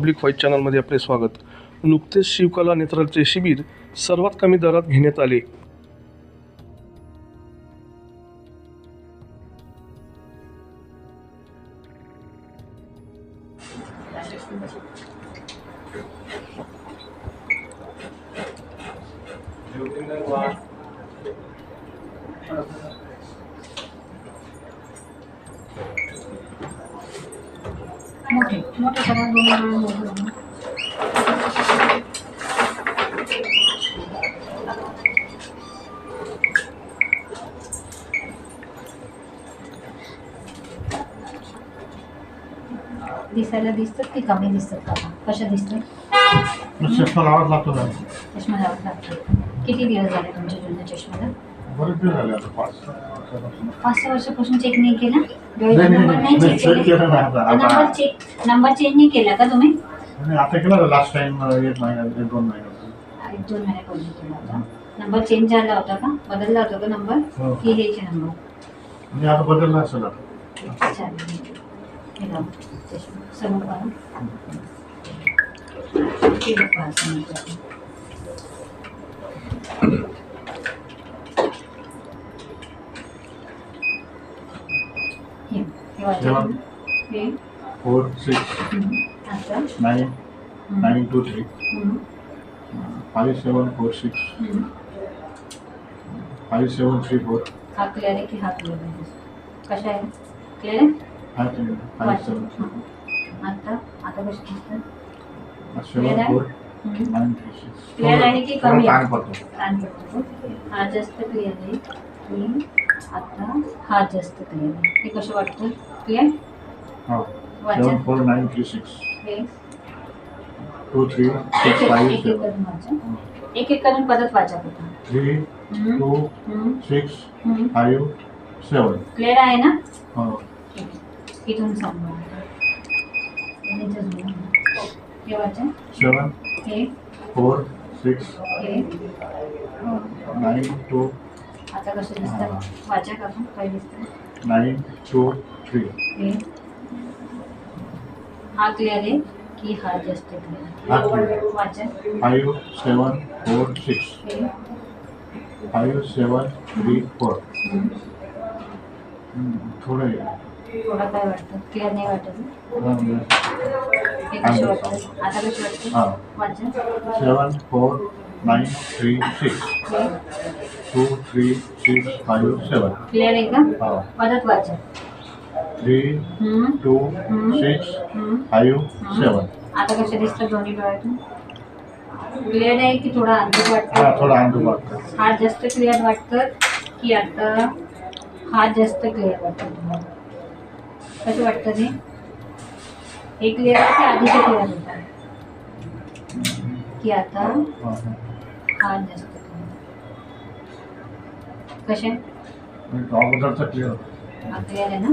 Public voice चॅनलमध्ये आपले स्वागत. नुकतेच शिवकला नेत्रालचे शिबिर सर्वात कमी दरात घेण्यात आले. मोठे मोठे करून दोन. दिसायला दिसतात की कमी दिसतात का? कशा दिसतात? चष्मा लावाच लागतो चष्मा लावत लागतात किती दिवस झाले तुमच्या जुन्या चष्म्याला बरेच दिवस झाले आता पाच पाच सहा वर्षापासून चेक नाही केला डोळ्याचा नाही, नंबर नाही नाही, चेक check केलं नाही आता. आता- नंबर चेक नंबर चेंज नाही केला का तुम्ही आणि आता केलं लास्ट टाइम एक महिना एक दोन महिना एक दोन महिन्यापूर्वी केला होता नंबर चेंज झाला होता का बदलला होता का नंबर हो. की हेचे नंबर म्हणजे आता बदलला असेल आता चालेल हे लाव. चष्मा. समोर पहा. हे बघ समोर पहा. Four six. Nine. Nine two three. Five seven four six. Five seven three four. हा क्लिअर आहे की हा क्लिअर आहे कशा आहे? क्लिअर आहे? Five seven. आता आता कशी दिसतात seven? Four. Nine three six. Clear आहे की कमी आहे? ताण पडतो. ताण पडतो. हा जास्त क्लिअर आहे. आता हा जास्त क्लिअर आहे. हे कसं वाटतं? क्लिअर हो. फोर सिक्स हे टू थ्री एक एक फाईव्ह एक सेवन करून वाचा एक एक करून परत वाचा होता. Three two six five seven clear आहे ना? हो. ठीक आहे. इथून सांगा हे वाचा. सेवन हे. फोर सिक्स हे. नाईन टू आता कसं दिसतं वाचा का आपण? काय दिसतं? Nine two three. हे. हा क्लिअर आहे की हा जास्त हा क्लिअर clear. वाचा five seven four six five seven three four. थोडं. थोडं काय वाटतं? क्लिअर नाही वाटत हा, कसे वाटतं? आता कसे वाटतं? हा. वाचा seven four nine three six two three six five seven clear आहे का? हा. परत वाचा. थ्री हम्म. टू हम्म. सिक्स हम्म. फाईव्ह सेवन आता कसे दिसतं दोन्ही डोळ्यातून? क्लिअर आहे की थोडा अंधक हा वाटतं थोडा अंडू वाटतं. हा जास्त क्लिअर वाटतं की आता हा जास्त क्लिअर वाटतं तुम्हाला? कसं वाटतं ते? हे क्लिअर की आधीचं क्लिअर होतं? की आता हा, हा जास्त कसे हा. अगोदरचा क्लिअर हा क्लिअर आहे ना?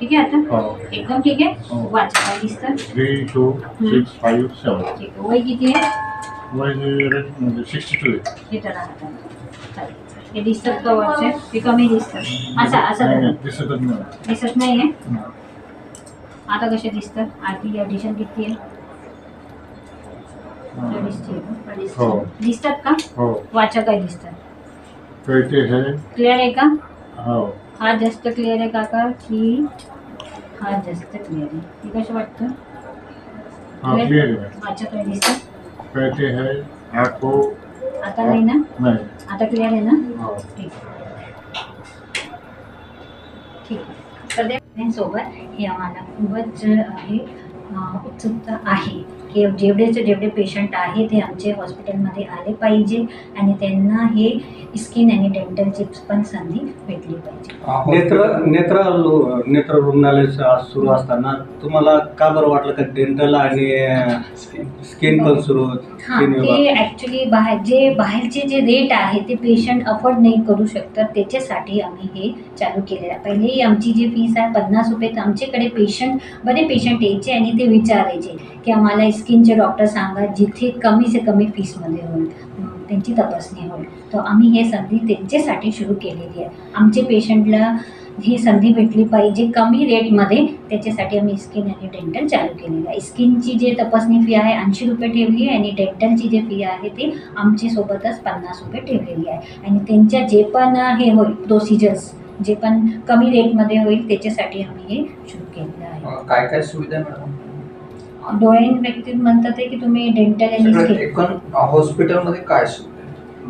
ठीक आहे आता? हो. एकदम ठीक आहे? हो. वाचा काय दिसतं? Three two six five seven ठीक आहे. वय किती आहे? वय म्हणजे सिक्स्टी टू आहे हे तर. हे दिसतात का वरचे? ते कमी दिसतात असं असं. नाही, नाही दिसत नाही आहे. आता कसे दिसतात आरती ॲडिशन किती आहे? अडीचशे. हो. दिसतात का? वाचा काय दिसतात हे क्लिअर आहे का? हो। हा जास्त क्लिअर आहे काका की हा जास्त क्लिअर आहे हे कसं वाटतं हा क्लिअर आहे वाचा काय दिसतं है। आता नाही ना? नाही। आता क्लिअर आहे ना? हो। ठीक। ठीक सध्या सोबत हे आम्हाला खूपच आहे उत्सुकता आहे. की जेवढेचे जेवढे पेशंट आहे ते आमचे हॉस्पिटलमध्ये आले पाहिजे आणि त्यांना हे स्किन आणि डेंटलची पण संधी भेटली पाहिजे. नेत्र नेत्र नेत्र रुग्णालय सुरू असताना तुम्हाला का बरं वाटलं का डेंटल आणि स्किन पण सुरू हां ते ॲक्च्युली बाहेर जे बाहेरचे जे रेट आहे ते पेशंट अफोर्ड नाही करू शकतात त्याच्यासाठी आम्ही हे चालू केलेलं आहे. पहिलेही आमची जी फीस आहे पन्नास रुपये तर आमच्याकडे पेशंट बरे पेशंट यायचे आणि ते विचारायचे की आम्हाला स्किनचे डॉक्टर सांगा जिथे कमी से कमी फीसमध्ये होईल त्यांची तपासणी होईल. तर आम्ही हे संधी त्यांच्यासाठी सुरू केलेली आहे. आमचे पेशंटला ही संधी भेटली पाहिजे कमी रेटमध्ये. त्याच्यासाठी आम्ही स्किन आणि डेंटल चालू केलेलं आहे. स्किनची जे तपासणी फी आहे ऐंशी रुपये ठेवली आहे आणि डेंटलची जे फी आहे ती आमची सोबतच पन्नास रुपये ठेवलेली आहे. आणि त्यांच्या जे पण हे होईल प्रोसिजर्स जे पण कमी रेटमध्ये होईल त्याच्यासाठी आम्ही हे सुरू केलेलं आहे. काय काय सुविधा डोळ्यां व्यक्ती म्हणतात आहे की तुम्ही डेंटल आणि स्किन हॉस्पिटलमध्ये काय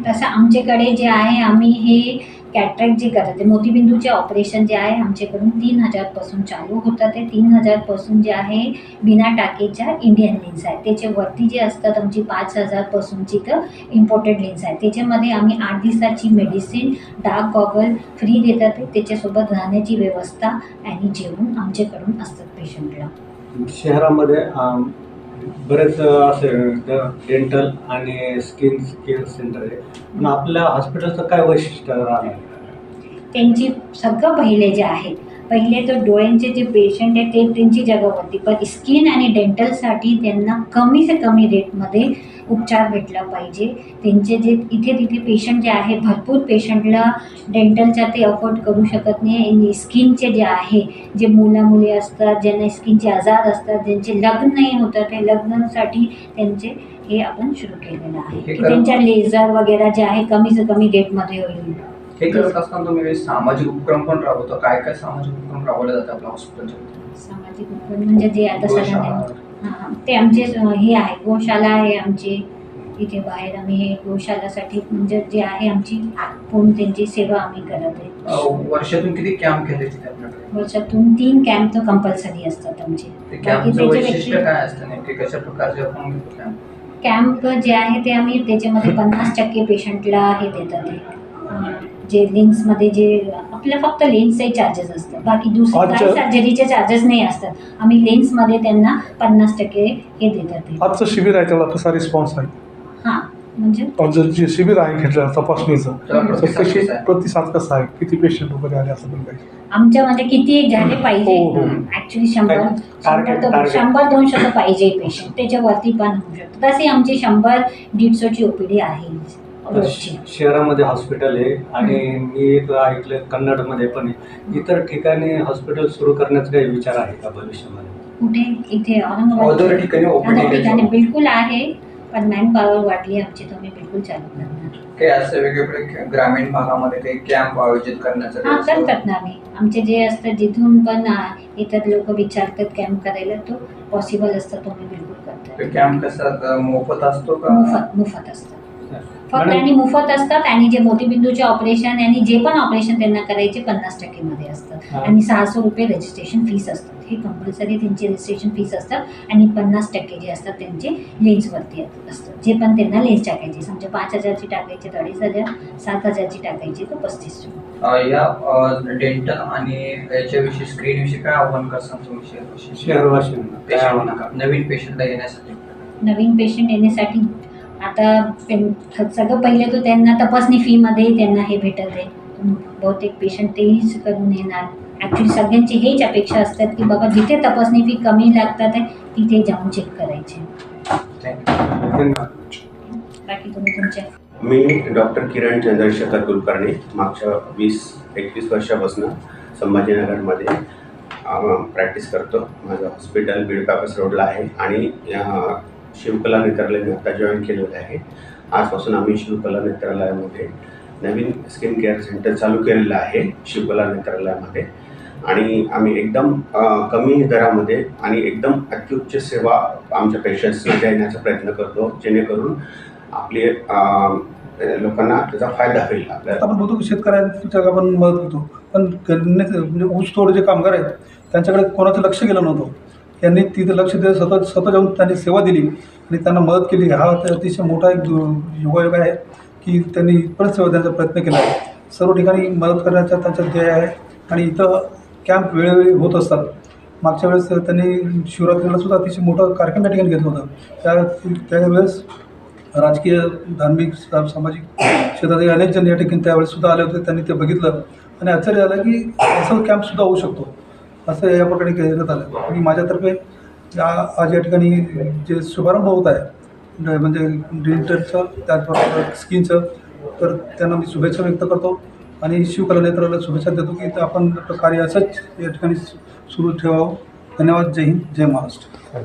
तसं आमच्याकडे जे आहे आम्ही हे कॅट्रॅक्ट जे करतात ते मोतीबिंदूचे ऑपरेशन जे आहे आमच्याकडून तीन हजारपासून चालू होतात. ते तीन हजारपासून जे आहे बिना टाकेच्या इंडियन लेन्स आहे त्याच्यावरती जे असतात आमची पाच हजारपासूनची तर इम्पोर्टेड लेन्स आहे त्याच्यामध्ये आम्ही आठ दिवसाची मेडिसिन डार्क गॉगल फ्री देतात. त्याच्यासोबत राहण्याची व्यवस्था आणि जेवण आमच्याकडून असतात पेशंटला शहरामध्ये बरेच असं असे डेंटल आणि स्किन केअर सेंटर आहे. पण आपल्या हॉस्पिटलचं काय वैशिष्ट्य राहणार? त्यांची सगळं पहिले जे आहे पहिले तर डोळ्यांचे जे पेशंट आहे ते त्यांची जगावरती. पण स्किन आणि डेंटलसाठी त्यांना कमी से कमी रेटमध्ये उपचार भेटला पाहिजे. त्यांचे जे इथे तिथे पेशंट जे आहे भरपूर पेशंटला डेंटलचा ते अफोर्ड करू शकत नाही आणि स्किनचे जे आहे जे मुला मुली असतात ज्यांना स्किनचे आजार असतात ज्यांचे लग्न नाही होतं ते लग्नासाठी त्यांचे हे आपण सुरू केलेलं आहे. की. त्यांच्या लेझर वगैरे जे आहे कमी से कमी रेटमध्ये होईल. हे करत असताना तुम्ही सामाजिक उपक्रम पण राबवता? काय काय सामाजिक उपक्रम राबवले जातात आपल्या हॉस्पिटलच्या सामाजिक उपक्रम म्हणजे जे आता. सगळ्यांना हां ते आमचे हे आहे गोशाला आहे आमची. इथे बाहेर आम्ही हे गोशालासाठी म्हणजे जे आहे आमची पूर्ण त्यांची सेवा आम्ही करत आहे. वर्षातून किती कॅम्प आपल्याकडे? वर्षातून तीन कॅम्प तर कंपल्सरी असतात आमचे. कॅम्प जे आहे ते आम्ही त्याच्यामध्ये पन्नास टक्के पेशंटला हे देतात जे लेन्समध्ये जे आपलं फक्त लेन्सचे चार्जेस असतात बाकी दुसरे. काही सर्जरीचे चार्जेस नाही असतात आम्ही लेन्समध्ये त्यांना पन्नास टक्के हे देतात आजचं शिबिर आहे त्याला कसा रिस्पॉन्स आहे हां म्हणजे जे शिबिर आहे घेतलं तपासणीचं कशी? प्रतिसाद कसा आहे किती पेशंट वगैरे आले असं पण काही आमच्यामध्ये किती झाले पाहिजे हो, हो. ऍक्च्युली शंभर काय? शंभर. शंभर दोनशे पाहिजे पेशंट त्याच्यावरती पण होऊ शकतं तसे आमची शंभर दीडशेची ओपीडी आहे रोजची शहरामध्ये हॉस्पिटल आहे आणि मी एक ऐकलं कन्नडमध्ये पण आहे. इतर ठिकाणी हॉस्पिटल सुरू करण्याचा काही विचार आहे का भविष्यामध्ये? कुठे? इथे औरंगाबाद ठिकाणी ठिकाणी घ्यायचं. बिलकुल आहे पण मॅन पॉवर वाढली आमची तर आम्ही बिलकुल चालू करणार. काही असे वेगवेगळे ग्रामीण भागामध्ये काही कॅम्प आयोजित करण्याचं हा असं- करतात ना आम्ही. आमचे जे असतात जिथून पण आ, येतात लोक विचारतात कॅम्प करायला तो पॉसिबल असतं तो आम्ही बिलकुल करतात ते कॅम्प कसा अं, मोफत असतो का? मोफत मोफत असतात फक्त आणि मोफत असतात आणि जे मोतीबिंदूचे ऑपरेशन आणि जे पण ऑपरेशन त्यांना करायचे पन्नास टक्केमध्ये असतात. हा. आणि सहाशे रुपये रजिस्ट्रेशन फीस असतात. हे कंपल्सरी त्यांची रजिस्ट्रेशन फीस असतात आणि पन्नास टक्के जे असतात त्यांचे लेन्सवरती असतात. जे पण त्यांना लेन्स टाकायचे समजा पाच हजारची टाकायची तर अडीच हजार सात हजारची टाकायची तर पस्तीस अं, या डेंटल आणि याच्याविषयी स्क्रीन विषयी काय आव्हान करसान तुम्ही शहर शहरवासियांना काय आव्हान पेशंट नवीन पेशंटला येण्यासाठी. नवीन पेशंट येण्यासाठी आता सगळं पहिले तर त्यांना तपासणी फीमध्ये त्यांना हे भेटत आहे. बहुतेक पेशंट तेहीच करून येणार. ॲक्च्युली सगळ्यांची हेच अपेक्षा असतात की बाबा जिथे तपासणी फी कमी लागतात आहे तिथे जाऊन चेक करायचे. बाकी तुम्ही तुमच्या मी डॉक्टर किरण चंद्रशेखर कुलकर्णी मागच्या वीस एकवीस वर्षापासून संभाजीनगरमध्ये प्रॅक्टिस करतो. माझं हॉस्पिटल बीडकापस रोडला आहे. आणि शिवकला नेत्रालय आता जॉईन केलेलं आहे. आजपासून आम्ही शिवकला नेत्रालयामध्ये नवीन स्किन केअर सेंटर चालू केलेलं आहे शिवकला नेत्रालयामध्ये. आणि आम्ही एकदम कमी दरामध्ये आणि एकदम अत्युच्च सेवा आमच्या पेशंट्सना देण्याचा प्रयत्न करतो जेणेकरून आपले लोकांना त्याचा फायदा होईल आपल्याला. आपण बघतो की शेतकऱ्यांच्या आपण मदत करतो पण गणनेत म्हणजे ऊसतोड जे कामगार आहेत त्यांच्याकडे कोणाचं लक्ष गेलं नव्हतं. यांनी तिथं लक्ष देत स्वतः स्वतः जाऊन त्यांनी सेवा दिली आणि त्यांना मदत केली. हा अतिशय मोठा एक योगायोग आहे की त्यांनी परत सेवा देण्याचा प्रयत्न केला. आहे सर्व ठिकाणी मदत करण्याचा त्यांचा ध्येय आहे आणि इथं कॅम्प वेळोवेळी होत असतात. मागच्या वेळेस त्यांनी शिवरात्रीला सुद्धा अतिशय मोठा कार्यक्रम त्या ठिकाणी घेतला होता. त्या त्यावेळेस राजकीय धार्मिक सामाजिक क्षेत्रातील अनेक जण या ठिकाणी त्यावेळेस सुद्धा आले होते. त्यांनी ते बघितलं आणि आश्चर्य झालं की असं कॅम्पसुद्धा होऊ शकतो. असं या प्रकारे करण्यात आलं आणि माझ्यातर्फे या आज या ठिकाणी जे शुभारंभ होत आहे ड- म्हणजे, म्हणजे डेंटलचं त्याचबरोबर स्किनचं तर त्यांना मी शुभेच्छा व्यक्त करतो. आणि शिवकला नेत्राला शुभेच्छा देतो की तर आपण कार्य असंच या ठिकाणी सुरू ठेवावं. धन्यवाद. जय हिंद. जय महाराष्ट्र.